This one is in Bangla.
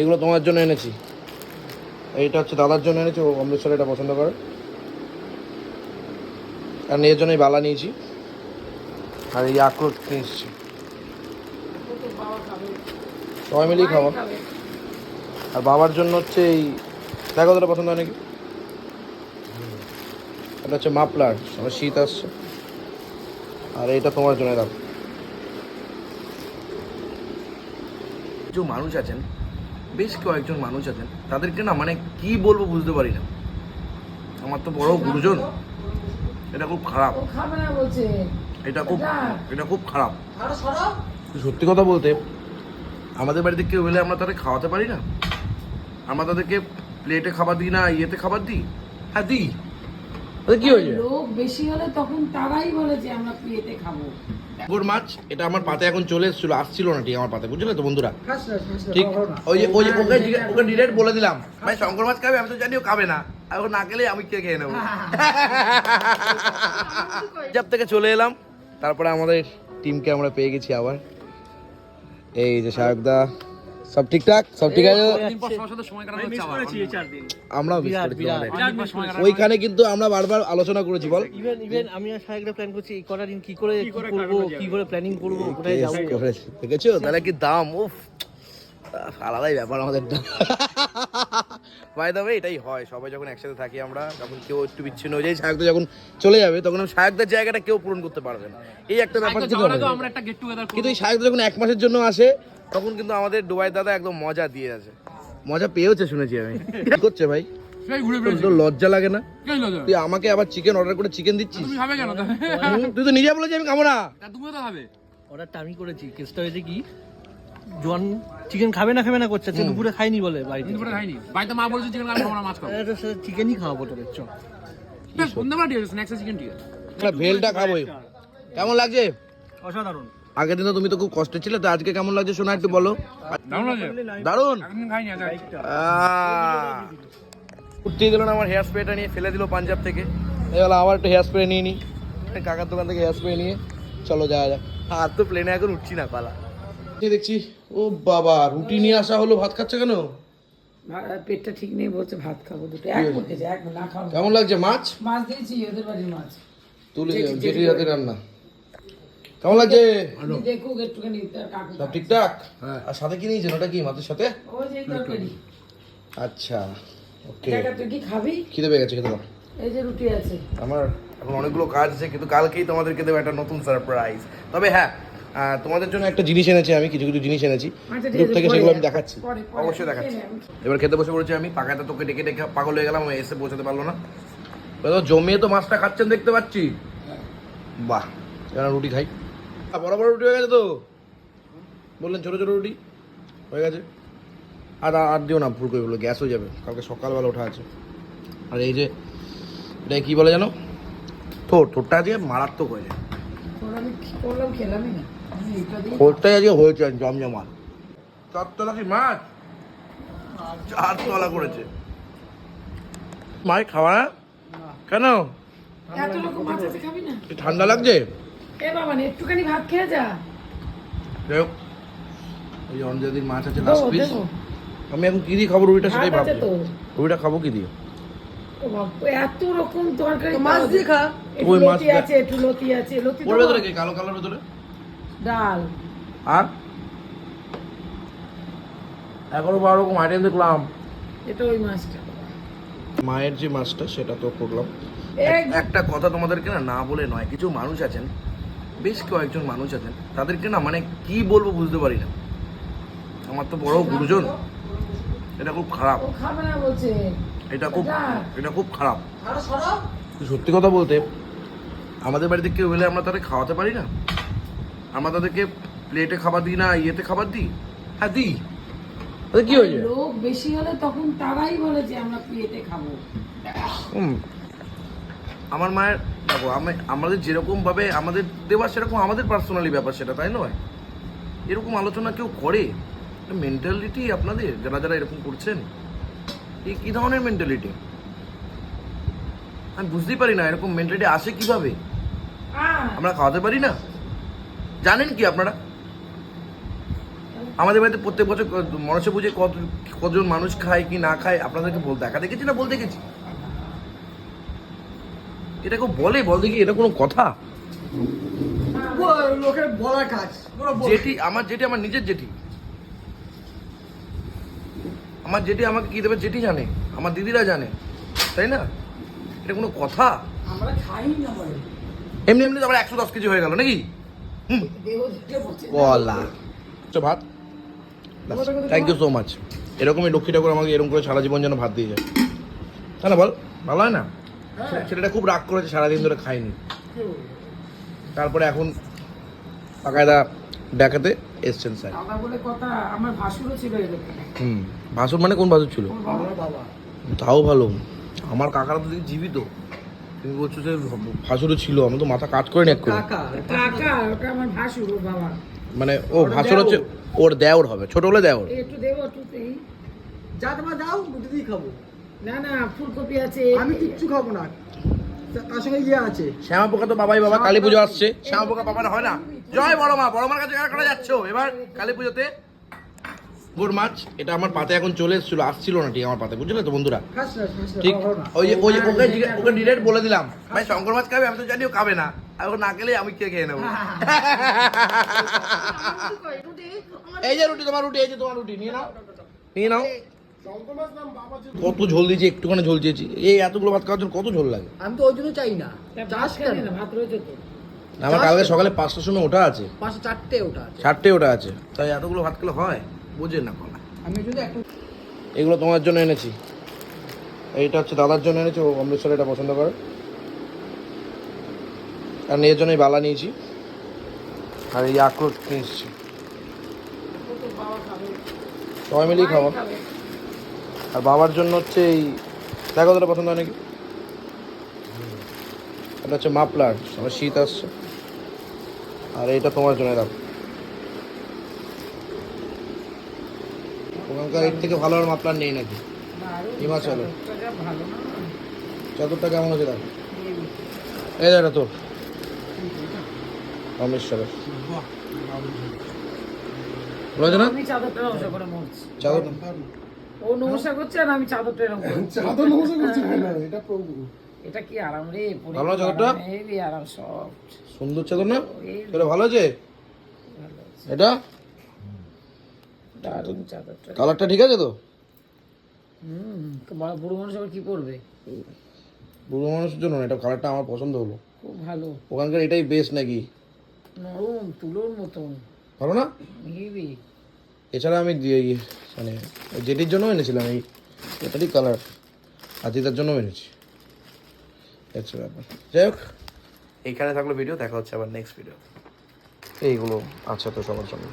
এগুলো তোমার জন্য এনেছি। এইটা হচ্ছে দাদার জন্য এনেছি, ও অমৃতসর এটা পছন্দ করে। আর এর জন্য এই বালা নিয়েছি। আর এই আখরোট নিয়ে এসেছি। সবাই মিলেই খাব। আর বাবার জন্য হচ্ছে এই, দেখো তোটা পছন্দ হয় নাকি? এটা হচ্ছে মাপলার আমার শীত আসছে। আর এটা তোমার জন্য, দেখো। যে মানুষ আছেন বেশ কয়েকজন মানুষ আছেন। তাদেরকে না মানে কি বলব বুঝতে পারি না। আমার তো বড় গুরুজন। এটা খুব খারাপ। এটা খুব এটা? খুব খারাপ। সত্যি কথা বলতে, আমাদের বাড়িতে কেউ এলে আমরা তাদের খাওয়াতে পারি না। আমরা তাদেরকে প্লেটে খাবার দিই না, ইয়েতে খাবার দিই। হ্যাঁ দিই। কি হয়েছে? লোক বেশি হলে তখন তারাই বলে যে আমরা পিয়েতে খাব। গোর মাছ এটা আমার পাতে এখন চলে এসেছিল আসছিল না ঠিক আমার পাতে বুঝলে তো বন্ধুরা? ঠিক ওই যে ওই যে ওকে হ্যাঁ, ওকে ডিরেক্ট বলে দিলাম ভাই শঙ্কর মাছ খাবে? আমি তো জানি ও খাবে না। আর ও না আমি কে খেয়ে নেব? থেকে চলে এলাম। তারপরে আমাদের টিমকে আমরা পেয়ে গেছি আবার। এই যে শায়কদা সব ঠিকঠাক? সব ঠিক আছে? আমাদের। ওইখানে কিন্তু আমরা বারবার আলোচনা করেছি বল। ইভেন ইভেন আমি আর সাহেবরা প্ল্যান করছি এই কটা দিন কি করে কি করব কি করে প্ল্যানিং করব কোথায় যাব? করেছি। দেখেছ? তাহলে কি দাম? উফ আলাদাই ব্যাপার আমাদের বাই দ্য এটাই হয় সবাই যখন একসাথে থাকি আমরা তখন কেউ একটু বিচ্ছিন্ন হয়ে যায়। সায়কদা যখন চলে যাবে তখন সায়কদার জায়গাটা কেউ পূরণ করতে পারবে না। এই একটা ব্যাপার কিন্তু আমরা সায়কদা যখন এক মাসের জন্য আসে তখন কিন্তু আমাদের ডুবাই দাদা একদম মজা দিয়ে আছে। মজা পেয়েওছে শুনেছি আমি। কি করছে ভাই? তোর লজ্জা লাগে না? তুই আমাকে আবার চিকেন অর্ডার করে চিকেন দিচ্ছিস? তুই তো নিজে বলেছিস আমি খাব না। তুমি তো খাবে। অর্ডারটা আমি করেছি। কেসটা হয়েছে কি জন চিকেন খাবে না খাবে না করছে দুপুরে খাইনি বলে বাড়িতে। দুপুরে খাইনি বাড়িতে মা বলেছে চিকেন খাব না মাছ খাব। চিকেনই খাওয়াবো তোদের চ সন্ধ্যাবেলা ঠিক আছে স্ন্যাক্স চিকেন ঠিক আছে ভেলটা খাবোই। কেমন লাগছে? অসাধারণ। আগের দিন তো তুমি তো খুব কষ্টে ছিলে তো আজকে কেমন লাগছে শোনা একটু বলো? দারুণ আচ্ছা। উঠিয়ে দিল না আমার হেয়ার স্প্রেটা নিয়ে ফেলে দিল পাঞ্জাব থেকে। এবার আবার একটু হেয়ার স্প্রে নিয়ে নিই কাকার দোকান থেকে হেয়ার স্প্রে নিয়ে। চলো যাওয়া যাক। আর তো প্লেনে এখন উঠছি না পালা। দেখছি ও বাবা রুটি নিয়ে আসা হলো ভাত খাচ্ছে কেন? পেটটা ঠিক নেই বলছে ভাত খাব দুটো। এক বলতেছে এক না খাব কেমন লাগছে মাছ? মাছ দিয়েছি ওদের বাড়ির মাছ। তুলে জেঠি হাতে রান্না। কেমন লাগছে? সব ঠিকঠাক? আর সাথে কি নিয়েছেন? ওটা কি মাছের সাথে? ওই যে এই তরকারি। আচ্ছা ওকে। কি খাবি? খিদে পেয়ে গেছে খেতে দাও। এই যে রুটি আছে। আমার এখন অনেকগুলো কাজ আছে কিন্তু কালকেই তোমাদেরকে দেবো একটা নতুন সারপ্রাইজ তবে হ্যাঁ তোমাদের জন্য একটা জিনিস এনেছি আমি কিছু কিছু জিনিস এনেছি। আচ্ছা, দূর থেকে সেগুলো আমি দেখাচ্ছি। অবশ্যই দেখাচ্ছি। এবার খেতে বসে পড়েছি আমি পাকাতে তোকে ডেকে ডেকে পাগল হয়ে গেলাম এসে পৌঁছাতে পারল না। এবার জমিয়ে তো মাছটা খাচ্ছেন দেখতে পাচ্ছি। বাহ এবার রুটি খাই। বড় বড় রুটি হয়ে গেছে তো? বললেন ছোটো ছোটো রুটি। হয়ে গেছে। আর আর দিও না ফুলকপি বলো গ্যাস হয়ে যাবে। কালকে সকালবেলা ওঠা আছে। আর এই যে এটা কি বলে জানো? ঠোঁট। ঠোঁটটা আজকে মারাত্মক হয়ে যায় ঠোঁটটাই আজকে হয়েছে জমজমাট। চারতলা কি মাছ? চার তলা করেছে। মাই খাওয়া? কেন? ঠান্ডা লাগছে? এ বাবা না একটুখানি ভাত খেয়ে যা। যাই হোক ওই অঞ্জলির মাছ আছে লাস্ট পিস আমি এখন কি দিয়ে খাব রুটিটা সেটাই ভাবছি। রুটিটা খাব কি দিয়ে? এত রকম তরকারি মাছ দিয়ে খা। ওই মাছ আছে একটু লতি আছে লতি ওর? ভেতরে কি? কালো কালোর ভেতরে? ডাল। আর? এগারো বারো রকম আইটেম দেখলাম। এটা ওই মাছটা। মায়ের যে মাছটা সেটা তো করলাম। এক- একটা কথা তোমাদেরকে না না বলে নয় কিছু মানুষ আছেন বেশ কয়েকজন মানুষ আছেন। তাদেরকে না মানে কি বলব বুঝতে পারি না। আমার তো বড় গুরুজন। এটা খুব খারাপ। এটা খুব এটা? খুব খারাপ। সত্যি কথা বলতে আমাদের বাড়িতে কেউ এলে আমরা তাদের খাওয়াতে পারি না। আমরা তাদেরকে প্লেটে খাবার দিই না ইয়েতে খাবার দিই। হ্যাঁ দিই। তাহলে কি হয়েছে? লোক বেশি হলে তখন তারাই বলে যে আমরা পিয়েতে খাব। হুম। আমার মায়ের, দেখো, আমি, আমাদের যেরকম ভাবে আমাদের দেওয়া সেরকম আমাদের পার্সোনালি ব্যাপার সেটা, তাই নয়? এরকম আলোচনা কেউ করে? মেন্টালিটি আপনাদের, যারা যারা এরকম করছেন এই কী ধরনের মেন্টালিটি আমি বুঝতেই পারি না, এরকম মেন্টালিটি আসে কীভাবে? আমরা খাওয়াতে পারি না? জানেন কি আপনারা? আমাদের বাড়িতে প্রত্যেক বছর ক- বুঝে কত, কতজন মানুষ খায় কি না খায়, আপনাদেরকে বল দেখা দেখেছি না বল দেখেছি? এটা কেউ বলে? বল দেখি এটা কোনো কথা? লোকের বলা কাজ জেঠি আমার জেঠি আমার নিজের জেঠি। আমার জেঠি আমাকে কি দেবে জেঠি জানে? আমার দিদিরা জানে। তাই না? এটা কোনো কথা? আমরা খাই না বলে এমনি এমনি তো আবার একশো দশ কেজি হয়ে গেল নাকি? দিতে কলা। ভাত। থ্যাংক ইউ সো মাচ এরকমই লক্ষ্মী ঠাকুর আমাকে এরকম করে সারা জীবন যেন ভাত দিয়ে যায়। তাই না বল? ভালো হয় না? ছেলেটা খুব রাগ করেছে সারাদিন ধরে খায়নি। তারপরে এখন পাকায়দা দেখাতে এসছেন স্যার। দাদা বলে কথা আমার ভাসুরও ছিল হুম ভাসুর মানে কোন ভাসুর ছিল? তাও ভালো। আমার কাকারা তো জীবিত। তুমি বলছো যে ভাসুরও ছিল আমি তো মাথা কাট করে নি করে। কাকা কাকা ওটা আমার ভাসুর বাবা। মানে ও ভাসুর হচ্ছে ওর দেওর হবে ছোট হলে দেওর। একটু দেবো একটু যা তোমার দাও দুটো দিয়ে খাব। না না ফুলকপি আছে। আমি কিচ্ছু খাব না। তার সঙ্গে ইয়ে আছে। শ্যামা পোকা তো বাবাই বাবা কালী পুজো আসছে। শ্যামা পোকা বাবা হয় না। জয় বড় মা বড় মার কাছে কারা কারা যাচ্ছ? এবার কালী পুজোতে গোর মাছ এটা আমার পাতে এখন চলে এসেছিল আসছিল না ঠিক আমার পাতে বুঝলে তো বন্ধুরা? ঠিক ওই যে ওই যে ওকে জিজ্ঞে- ওকে ডিরেক্ট বলে দিলাম। ভাই শঙ্কর মাছ খাবে আমি তো জানি ও খাবে না। আর ও না খেলে আমি কে খেয়ে নেব? এই যে রুটি তোমার রুটি এই যে তোমার রুটি নিয়ে নাও। নিয়ে নাও। কত ঝোল দিয়েছি একটুখানি ঝোল দিয়েছি। এই এতগুলো ভাত খাওয়ার জন্য কত ঝোল লাগে? আমি তো ওই জন্য চাই না। চাষ কেন? ভাত রয়েছে তো। আমার কালকে সকালে পাঁচটার সময় ওঠা আছে। পাঁচশো চারটে ওটা আছে। চারটে ওটা আছে। তাই এতগুলো ভাত খেলে হয়? বোঝে না কলা। আমি যদি একটু এগুলো তোমার জন্য এনেছি। এইটা হচ্ছে দাদার জন্য এনেছি ও অমৃতসর এটা পছন্দ করে। আর নিজের জন্য এই বালা নিয়েছি। আর এই আখরোট নিয়ে এসেছি। তোর বাবা খাবে। সবাই মিলেই খাবে। আর বাবার জন্য হচ্ছে এই দেখো তোটা পছন্দ হয় নাকি? এটা হচ্ছে মাপলার আমার শীত আসছে। আর এটা তোমার জন্য দেখো। ওখানকার এর থেকে ভালো আর মাপলার নেই নাকি? দারুণ, হিমাচলে। চাদরটা কেমন আছে দেখো? এই দাদা তোর। অমৃতসরের চাদরটা ও নমস্কার করছে আর আমি চাদরটা এরকম চাদর নমস্কার করছি না এটা প্রভু। এটা কি আরাম রে পরে ভালো চাদরটা? এই আরাম সব। সুন্দর চাদর না? এই এটা ভালো আছে? এটা? দারুণ চাদরটা। কালারটা ঠিক আছে তো? হুম বড় বুড়ো মানুষ আবার কি করবে বুড়ো মানুষের জন্য এটা কালারটা আমার পছন্দ হলো। খুব ভালো। ওখানকার এটাই বেস্ট নাকি? নরম তুলোর মতন। ভালো না? হেভি। এছাড়া আমি দিয়ে মানে যেটির জেটির জন্য এনেছিলাম এই এটারই কালার আদিতার জন্য এনেছি। আচ্ছা ব্যাপার যাই হোক। এইখানে থাকল ভিডিও দেখা হচ্ছে আবার নেক্সট ভিডিও এইগুলো আচ্ছা তো সবার জন্য।